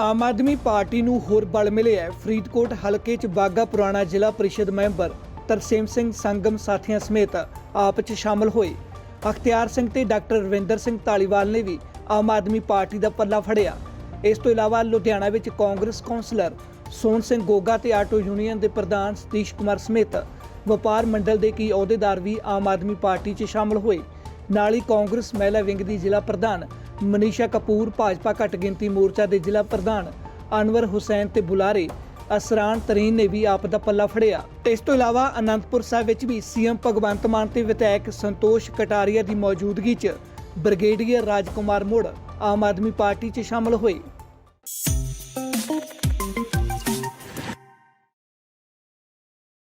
Aam Aadmi party ਨੂੰ ਹੋਰ ਬਲ ਮਿਲਿਆ ਹੈ। ਫਰੀਦਕੋਟ ਹਲਕੇ 'ਚ ਬਾਗਾ ਪੁਰਾਣਾ ਜ਼ਿਲ੍ਹਾ ਪਰਿਸ਼ਦ ਮੈਂਬਰ ਤਰਸੇਮ ਸਿੰਘ ਸੰਗਮ ਸਾਥੀਆਂ ਸਮੇਤ ਆਪ 'ਚ ਸ਼ਾਮਲ ਹੋਏ। ਅਖਤਿਆਰ ਸਿੰਘ ਤੇ ਡਾਕਟਰ ਰਵਿੰਦਰ ਸਿੰਘ ਢਾਲੀਵਾਲ ਨੇ ਵੀ ਆਮ ਆਦਮੀ ਪਾਰਟੀ ਦਾ ਪੱਲਾ ਫੜਿਆ। ਇਸ ਤੋਂ ਇਲਾਵਾ ਲੁਧਿਆਣਾ ਵਿੱਚ ਕਾਂਗਰਸ ਕੌਂਸਲਰ ਸੋਹਣ ਸਿੰਘ ਗੋਗਾ ਤੇ ਆਟੋ ਯੂਨੀਅਨ ਦੇ ਪ੍ਰਧਾਨ ਸਤੀਸ਼ ਕੁਮਾਰ ਸਮੇਤ ਵਪਾਰ ਮੰਡਲ ਦੇ ਕਈ ਅਹੁਦੇਦਾਰ ਵੀ ਆਮ ਆਦਮੀ ਪਾਰਟੀ 'ਚ ਸ਼ਾਮਲ ਹੋਏ। ਨਾਲ ਹੀ ਕਾਂਗਰਸ ਮਹਿਲਾ ਵਿੰਗ ਦੀ ਜ਼ਿਲ੍ਹਾ ਪ੍ਰਧਾਨ ਮਨੀਸ਼ਾ ਕਪੂਰ ਭਾਜਪਾ ਘੱਟ ਗਿਣਤੀ ਮੋਰਚਾ ਦੇ ਜ਼ਿਲ੍ਹਾ ਪ੍ਰਧਾਨ ਅਨਵਰ ਹੁਸੈਨ ਤੇ ਬੁਲਾਰੇ ਅਸਰਾਨ ਤਰੀਨ ਨੇ ਵੀ ਆਪ ਦਾ ਪੱਲਾ ਫੜਿਆ। ਇਸ ਤੋਂ ਇਲਾਵਾ ਅਨੰਦਪੁਰ ਸਾਹਿਬ ਵਿੱਚ ਵੀ ਸੀਐਮ ਭਗਵੰਤ ਮਾਨ ਤੇ ਵਿਧਾਇਕ ਸੰਤੋਸ਼ ਕਟਾਰੀਆ ਦੀ ਮੌਜੂਦਗੀ 'ਚ ਬ੍ਰਿਗੇਡੀਅਰ ਰਾਜਕੁਮਾਰ ਮੁੜ ਆਮ ਆਦਮੀ ਪਾਰਟੀ 'ਚ ਸ਼ਾਮਲ ਹੋਏ।